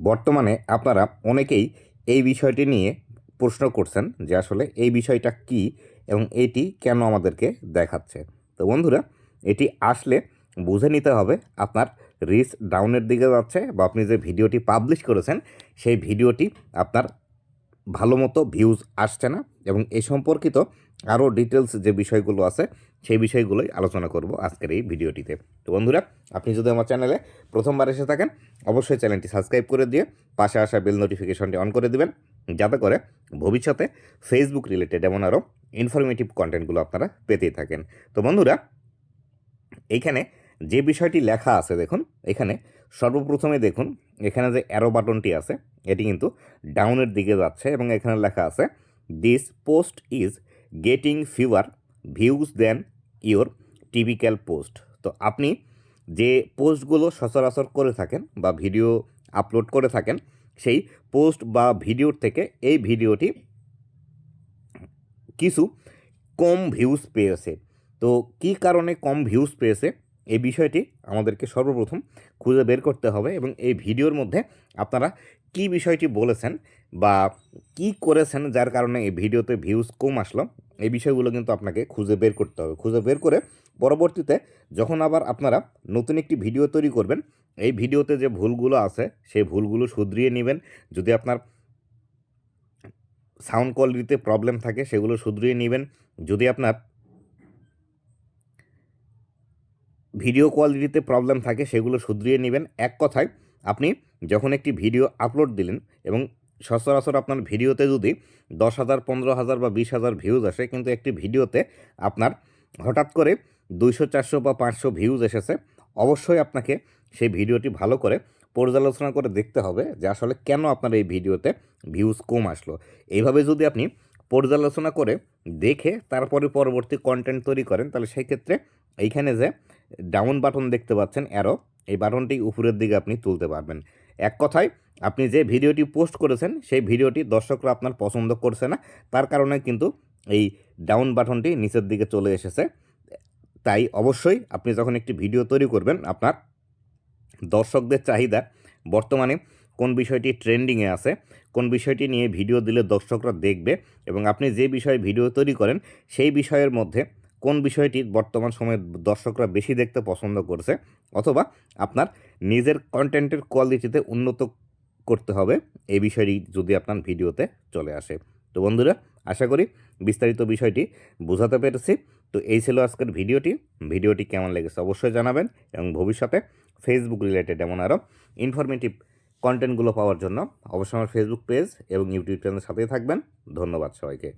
বর্তমানে আপনারা অনেকেই এই বিষয়টি নিয়ে প্রশ্ন করছেন যে আসলে এই বিষয়টা কি এবং এটি কেন আমাদেরকে দেখাচ্ছে। তো বন্ধুরা, এটি আসলে বুঝে নিতে হবে আপনার রিচ ডাউনের দিকে যাচ্ছে বা আপনি যে ভিডিওটি পাবলিশ করেছেন, সেই ভিডিওটি আপনার ভালো মতো ভিউজ আসছে না এবং এ সম্পর্কিত আরও ডিটেলস যে বিষয়গুলো আছে, সেই বিষয়গুলোই আলোচনা করব আজকের এই ভিডিওটিতে। তো বন্ধুরা, আপনি যদি আমার চ্যানেলে প্রথমবার এসে থাকেন, অবশ্যই চ্যানেলটি সাবস্ক্রাইব করে দিয়ে পাশে আসা বেল নোটিফিকেশনটি অন করে দিবেন, যাতে করে ভবিষ্যতে ফেসবুক রিলেটেড এমন আরও ইনফরমেটিভ কন্টেন্টগুলো আপনারা পেতেই থাকেন। তো বন্ধুরা এইখানে যে বিষয়টি লেখা আছে দেখুন, এখানে সর্বপ্রথমে দেখুন, এখানে যে অ্যারো বাটনটি আছে, এটি কিন্তু ডাউনের দিকে যাচ্ছে এবং এখানে লেখা আছে this post is getting fewer views then your typical post তো আপনি যে পোস্টগুলো সচরাচর করে থাকেন বা ভিডিও আপলোড করে থাকেন, সেই পোস্ট বা ভিডিওর থেকে এই ভিডিওটি কিছু কম ভিউজ পেয়েছে। তো কী কারণে কম ভিউজ পেয়েছে? এই বিষয়টি আমাদেরকে সর্বপ্রথম খুঁজে বের করতে হবে এবং এই ভিডিওর মধ্যে আপনারা কি বিষয়টি বলেছেন বা কি করেছেন যার কারণে এই ভিডিওতে ভিউজ কম আসলো, এই বিষয়গুলো কিন্তু আপনাকে খুঁজে বের করতে হবে। খুঁজে বের করে পরবর্তীতে যখন আবার আপনারা নতুন একটি ভিডিও তৈরি করবেন, এই ভিডিওতে যে ভুলগুলো আছে, সেই ভুলগুলো শুধরিয়ে নেবেন। যদি আপনার সাউন্ড কোয়ালিটিতে প্রবলেম থাকে, সেগুলো শুধরিয়ে নেবেন। যদি আপনার ভিডিও কোয়ালিটিতে প্রবলেম থাকে, সেগুলো শুধরিয়ে নেবেন। এক কথায় আপনি যখন একটি ভিডিও আপলোড দিলেন এবং সচরাচর আপনার ভিডিওতে যদি দশ হাজার, পনেরো হাজার বা বিশ হাজার ভিউজ আসে, কিন্তু একটি ভিডিওতে আপনার হঠাৎ করে দুইশো, চারশো বা পাঁচশো ভিউজ এসেছে, অবশ্যই আপনাকে সেই ভিডিওটি ভালো করে পর্যালোচনা করে দেখতে হবে যে আসলে কেন আপনার এই ভিডিওতে ভিউজ কম আসলো। এইভাবে যদি আপনি পর্যালোচনা করে দেখে তারপরে পরবর্তী কন্টেন্ট তৈরি করেন, তাহলে সেই ক্ষেত্রে এইখানে যে ডাউন বাটন দেখতে পাচ্ছেন অ্যারো এই বাটনটি উপরের দিকে আপনি তুলতে পারবেন। এক কথায়, আপনি যে ভিডিওটি পোস্ট করেছেন, সেই ভিডিওটি দর্শকরা আপনার পছন্দ করছে না, তার কারণে কিন্তু এই ডাউন বাটনটি নিচের দিকে চলে এসেছে। তাই অবশ্যই আপনি যখন একটি ভিডিও তৈরি করবেন, আপনার দর্শকদের চাহিদা বর্তমানে কোন বিষয়টি ট্রেন্ডিংয়ে আছে, কোন বিষয়টি নিয়ে ভিডিও দিলে দর্শকরা দেখবে এবং আপনি যে বিষয়ে ভিডিও তৈরি করেন, সেই বিষয়ের মধ্যে কোন বিষয়টি বর্তমান সময়ে দর্শকরা বেশি দেখতে পছন্দ করছে? অথবা আপনার নিজের কন্টেন্টের কোয়ালিটিতে উন্নত করতে হবে এই বিষয়টি যদি আপনার ভিডিওতে চলে আসে। তো বন্ধুরা, আশা করি বিস্তারিত বিষয়টি বোঝাতে পেরেছি। তো এই ছিল আজকের ভিডিওটি। ভিডিওটি কেমন লেগেছে অবশ্যই জানাবেন এবং ভবিষ্যতে ফেসবুক রিলেটেড এমন আরও ইনফরমেটিভ কন্টেন্টগুলো পাওয়ার জন্য অবশ্যই আমার ফেসবুক পেজ এবং ইউটিউব চ্যানেলের সাথেই থাকবেন। ধন্যবাদ সবাইকে।